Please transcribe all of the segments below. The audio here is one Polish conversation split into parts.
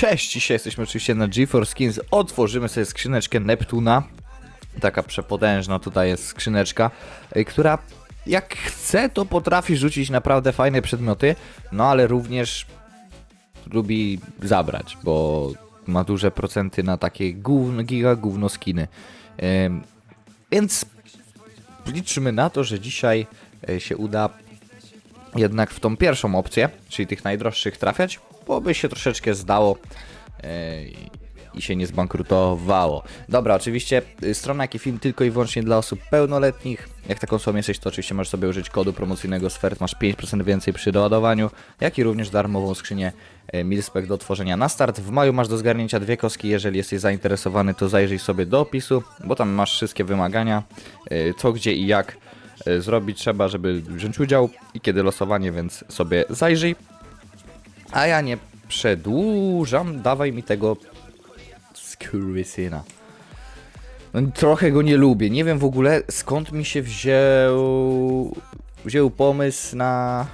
Cześć, dzisiaj jesteśmy oczywiście na GeForce Skins. Otworzymy sobie skrzyneczkę Neptuna. Taka przepotężna tutaj jest skrzyneczka, y, która jak chce, to potrafi rzucić naprawdę fajne przedmioty, no ale również lubi zabrać, bo ma duże procenty na takie gówno, giga gówno skiny. Więc liczymy na to, że dzisiaj y, się uda jednak w tą pierwszą opcję, czyli tych najdroższych trafiać, bo by się troszeczkę zdało e, i- się nie zbankrutowało. Dobra, oczywiście y, strona jak i film tylko i wyłącznie dla osób pełnoletnich. Jak taką osobą jesteś, to oczywiście możesz sobie użyć kodu promocyjnego SFERT, masz 5% więcej przy doładowaniu, jak i również darmową skrzynię e, Milspec do otworzenia na start. W maju masz do zgarnięcia dwie kostki, jeżeli jesteś zainteresowany, to zajrzyj sobie do opisu, bo tam masz wszystkie wymagania, e, co, gdzie i jak zrobić trzeba, żeby wziąć udział i kiedy losowanie, więc sobie zajrzyj. A ja nie przedłużam, dawaj mi tego skurwysyna. No, trochę go nie lubię. Nie wiem w ogóle skąd mi się wziął, wziął pomysł na,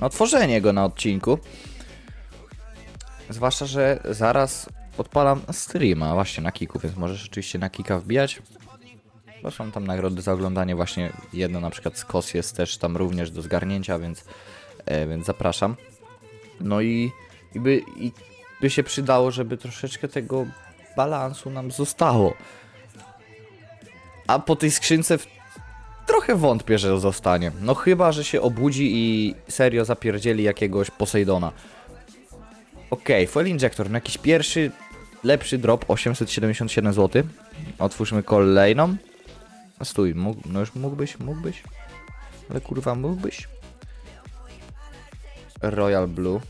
na otworzenie go na odcinku. Zwłaszcza, że zaraz odpalam streama właśnie na Kiku, więc możesz oczywiście na Kika wbijać. Bo są tam nagrody za oglądanie właśnie. Jedno na przykład z KOS jest też tam również do zgarnięcia, więc, e, więc zapraszam. No i, i, by, i by się przydało, żeby troszeczkę tego balansu nam zostało. A po tej skrzynce w... trochę wątpię, że zostanie. No chyba, że się obudzi i serio zapierdzieli jakiegoś Poseidona. Okej, foil injector, no jakiś pierwszy lepszy drop, 877 zł. Otwórzmy kolejną. A stój, mógł, no już mógłbyś, mógłbyś? Ale kurwa, mógłbyś? Royal Blue.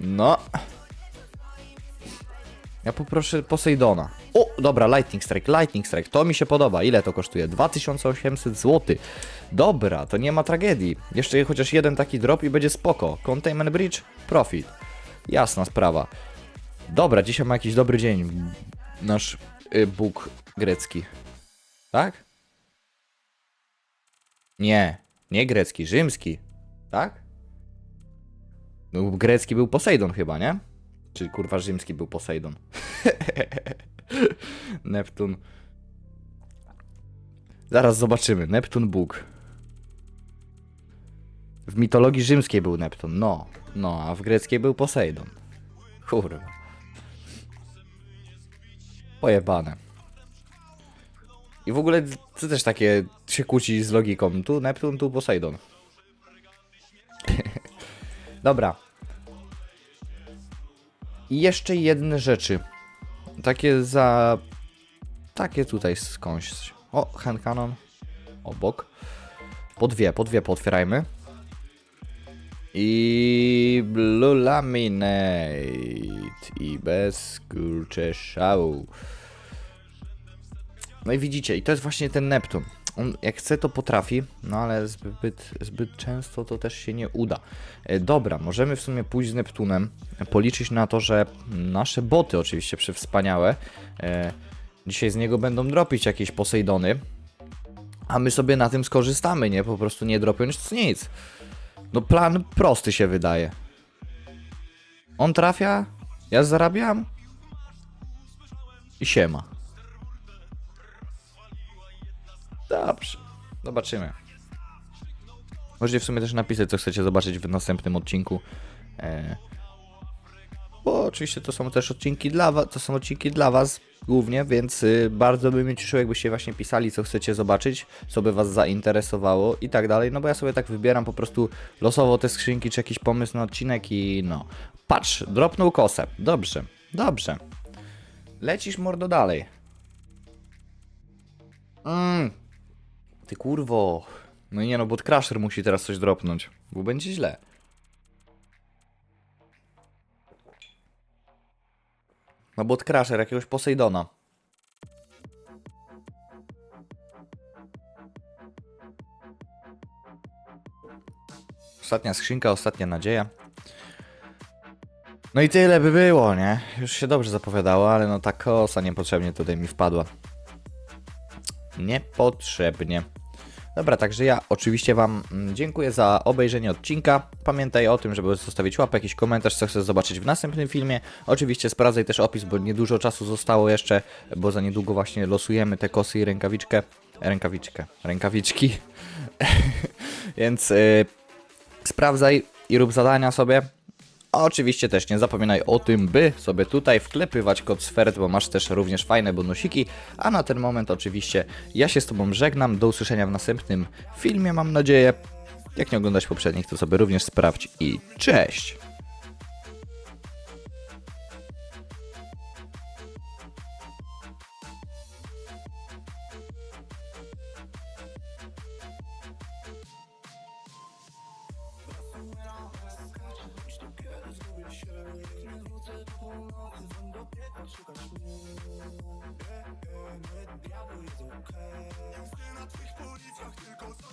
No. Ja poproszę Poseidona. O, dobra, Lightning Strike, Lightning Strike, to mi się podoba. Ile to kosztuje? 2800 zł. Dobra, to nie ma tragedii. Jeszcze chociaż jeden taki drop i będzie spoko. Containment Bridge, profit. Jasna sprawa. Dobra, dzisiaj ma jakiś dobry dzień. Nasz y, Bóg grecki. Tak? Nie, nie grecki, rzymski. Tak? No, grecki był Poseidon chyba, nie? Czy kurwa rzymski był Poseidon? Neptun. Zaraz zobaczymy. Neptun Bóg. W mitologii rzymskiej był Neptun, no. No, a w greckiej był Poseidon. Kurwa. Pojebane. I w ogóle to też takie się kłóci z logiką. Tu Neptun, tu Poseidon. Dobra. I jeszcze jedne rzeczy. Takie za... Takie tutaj skądś. O, hand cannon. Obok. Po dwie, po dwie pootwierajmy. I Blue Laminate. I bez kurcze szału. No i widzicie, i to jest właśnie ten Neptun. On jak chce to potrafi, no ale zbyt, zbyt często to też się nie uda. E, dobra, możemy w sumie pójść z Neptunem, e, policzyć na to, że nasze boty oczywiście przewspaniałe, e, dzisiaj z niego będą dropić jakieś Poseidony, a my sobie na tym skorzystamy, nie? Po prostu nie dropiąc nic. No plan prosty się wydaje. On trafia, ja zarabiam i siema. Dobrze. Zobaczymy. Możecie w sumie też napisać, co chcecie zobaczyć w następnym odcinku. E, bo oczywiście to są też odcinki dla was, to są odcinki dla was głównie, więc y, bardzo by mnie cieszyło, jakbyście właśnie pisali, co chcecie zobaczyć, co by was zainteresowało i tak dalej, no bo ja sobie tak wybieram po prostu losowo te skrzynki, czy jakiś pomysł na odcinek i no. Patrz, dropnął kosę. Dobrze, dobrze. Lecisz mordo dalej. Mmm, ty kurwo. No nie no, bo Crusher musi teraz coś dropnąć, bo będzie źle. No bo Crusher jakiegoś Poseidona. Ostatnia skrzynka, ostatnia nadzieja. No i tyle by było, nie? Już się dobrze zapowiadało, ale no ta kosa niepotrzebnie tutaj mi wpadła. Niepotrzebnie. Dobra, także ja oczywiście Wam mm, dziękuję za obejrzenie odcinka. Pamiętaj o tym, żeby zostawić łapę, jakiś komentarz, co chcesz zobaczyć w następnym filmie. Oczywiście sprawdzaj też opis, bo niedużo czasu zostało jeszcze, bo za niedługo właśnie losujemy te kosy i rękawiczkę. Rękawiczkę, rękawiczki. Więc y, sprawdzaj i rób zadania sobie. A oczywiście też nie zapominaj o tym, by sobie tutaj wklepywać kod Sfert, bo masz też również fajne bonusiki. A na ten moment oczywiście ja się z Tobą żegnam. Do usłyszenia w następnym filmie, mam nadzieję. Jak nie oglądać poprzednich, to sobie również sprawdź i cześć! albo jest okej okay. Na twych tylko za